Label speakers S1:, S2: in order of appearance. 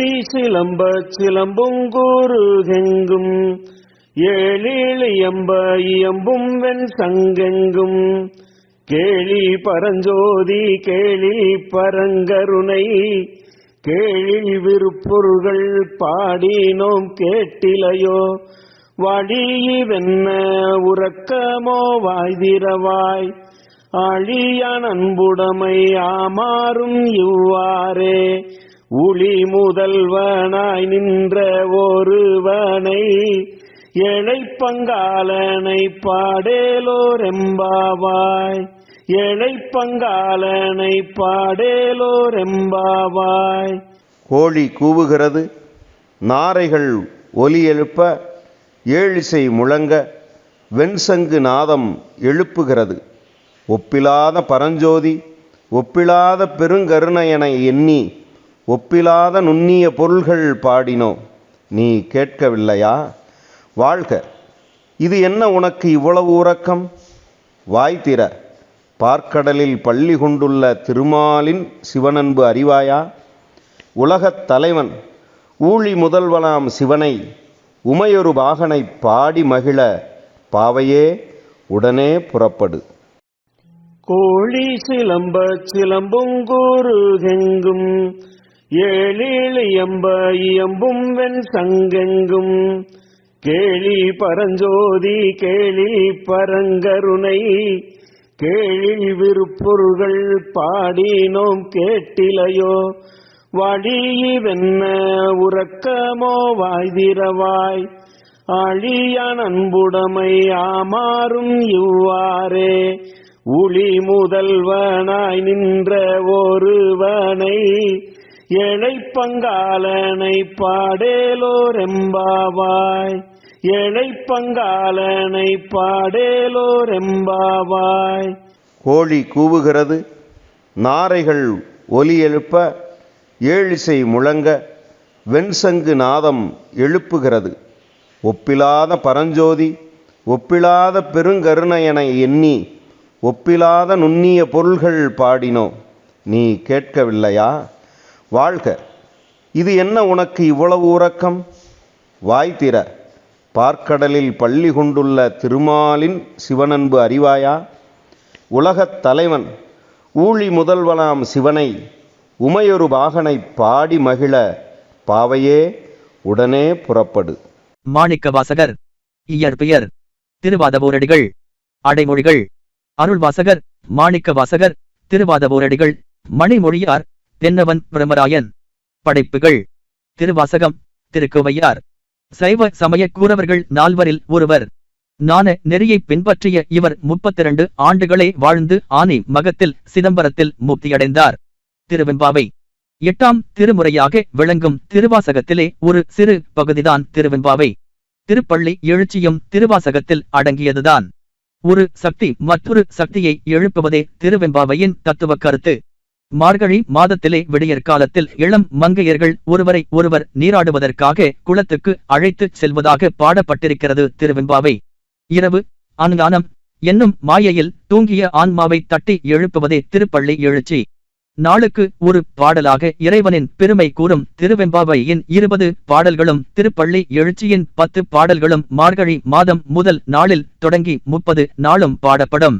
S1: கோழி சிலம்ப சிலம்பும் கூறுகெங்கும். சிலம்புங்கூறுகெங்கும் எம்ப இயம்பும் வெண் சங்கெங்கும். கேளி பரஞ்சோதி கேளி பரங்கருணை. கேளி விருப்பொருள்கள் பாடினோம் கேட்டிலையோ. வழியிவென்ன உறக்கமோ வாய்திரவாய். அழியான் அன்புடைமை ஆமாறும் இவ்வாறே. உளி முதல்வனாய் நின்ற ஒருவனை ஏழை பங்காளனை பாடேலோரெம்பாவாய். ஏழை பங்காளனை பாடேலோரெம்பாவாய்.
S2: கோழி கூவுகிறது நாரைகள் ஒலி எழுப்ப ஏழிசை முழங்க வெண்சங்கு நாதம் எழுப்புகிறது. ஒப்பிலாத பரஞ்சோதி ஒப்பிலாத பெருங்கருணையனை எண்ணி ஒப்பிலாத நுண்ணிய பொருள்கள் பாடினோ நீ கேட்கவில்லையா? வாழ்க இது என்ன உனக்கு இவ்வளவு உறக்கம்? வாய் திற பார்க்கடலில் பள்ளி கொண்டுள்ள திருமாலின் சிவனன்பு அறிவாயா? உலகத் தலைவன் ஊழி முதல்வனாம் சிவனை உமையொரு பாகனை பாடி மகிழ பாவையே உடனே புறப்படு.
S1: கோழி சிலம்ப சிலம்புங்கூறுகெங்கும் எம்ப இயம்பும் வெண் சங்கெங்கும். கேளி பரஞ்சோதி கேளி பரங்கருணை. கேளில் விருப்பொருள்கள் பாடினோம் கேட்டிலையோ. வழியிவென்ன உறக்கமோ வாய்திரவாய். ஆழியான் அன்புடைமை ஆமாறும் இவ்வாறே. ஒளி முதல்வனாய் நின்ற ஒருவனை. ஏழை பங்காளனை பாடேலோரெம்பாவாய். ஏழை பங்காளனை பாடேலோரெம்பாவாய்.
S2: கோழி கூவுகிறது நாரைகள் ஒலி எழுப்ப ஏழிசை முழங்க வெண்சங்கு நாதம் எழுப்புகிறது. ஒப்பிலாத பரஞ்சோதி ஒப்பிலாத பெருங்கருணையனை எண்ணி ஒப்பிலாத நுண்ணிய பொருள்கள் பாடினோ நீ கேட்கவில்லையா? வாழ்க. இது என்ன உனக்கு இவ்வளவு உறக்கம்? வாய் திற. பார்க்கடலில் பள்ளி கொண்டுள்ள திருமாலின் சிவனன்பு அறிவாயா? உலகத் தலைவன் ஊழி முதல்வனாம் சிவனை உமையொரு பாகனை பாடி மகிழ. பாவையே உடனே புறப்படு.
S3: மாணிக்கவாசகர் இயற்பெயர் திருவாதவூரடிகள் அடைமொழிகள். அருள்வாசகர் மாணிக்கவாசகர். திருவாதவூரடிகள் மணிமொழியார். தென்னவன் பிரமராயன். படைப்புகள். திருவாசகம். திருக்குவையார். சைவ சமய கூறவர்கள் நால்வரில் ஒருவர். நான நெறியைப் பின்பற்றிய இவர் முப்பத்திரண்டு ஆண்டுகளே வாழ்ந்து ஆனி மகத்தில் சிதம்பரத்தில் முக்தியடைந்தார். திருவெம்பாவை. எட்டாம் திருமுறையாக விளங்கும் திருவாசகத்திலே ஒரு சிறு பகுதிதான் திருவெம்பாவை. திருப்பள்ளி எழுச்சியும் திருவாசகத்தில் அடங்கியதுதான். ஒரு சக்தி மற்றொரு சக்தியை எழுப்புவதே திருவெம்பாவையின் தத்துவ கருத்து. மார்கழி மாதத்திலே விடியற் காலத்தில் இளம் மங்கையர்கள் ஒருவரை ஒருவர் நீராடுவதற்காக குளத்துக்கு அழைத்துச் செல்வதாக பாடப்பட்டிருக்கிறது திருவெம்பாவை. இரவு அனுதானம் என்னும் மாயையில் தூங்கிய ஆன்மாவை தட்டி எழுப்புவதே திருப்பள்ளி எழுச்சி. நாளுக்கு ஒரு பாடலாக இறைவனின் பெருமை கூறும் திருவெம்பாவையின் இருபது பாடல்களும் திருப்பள்ளி எழுச்சியின் பத்து பாடல்களும் மார்கழி மாதம் முதல் நாளில் தொடங்கி முப்பது நாளும் பாடப்படும்.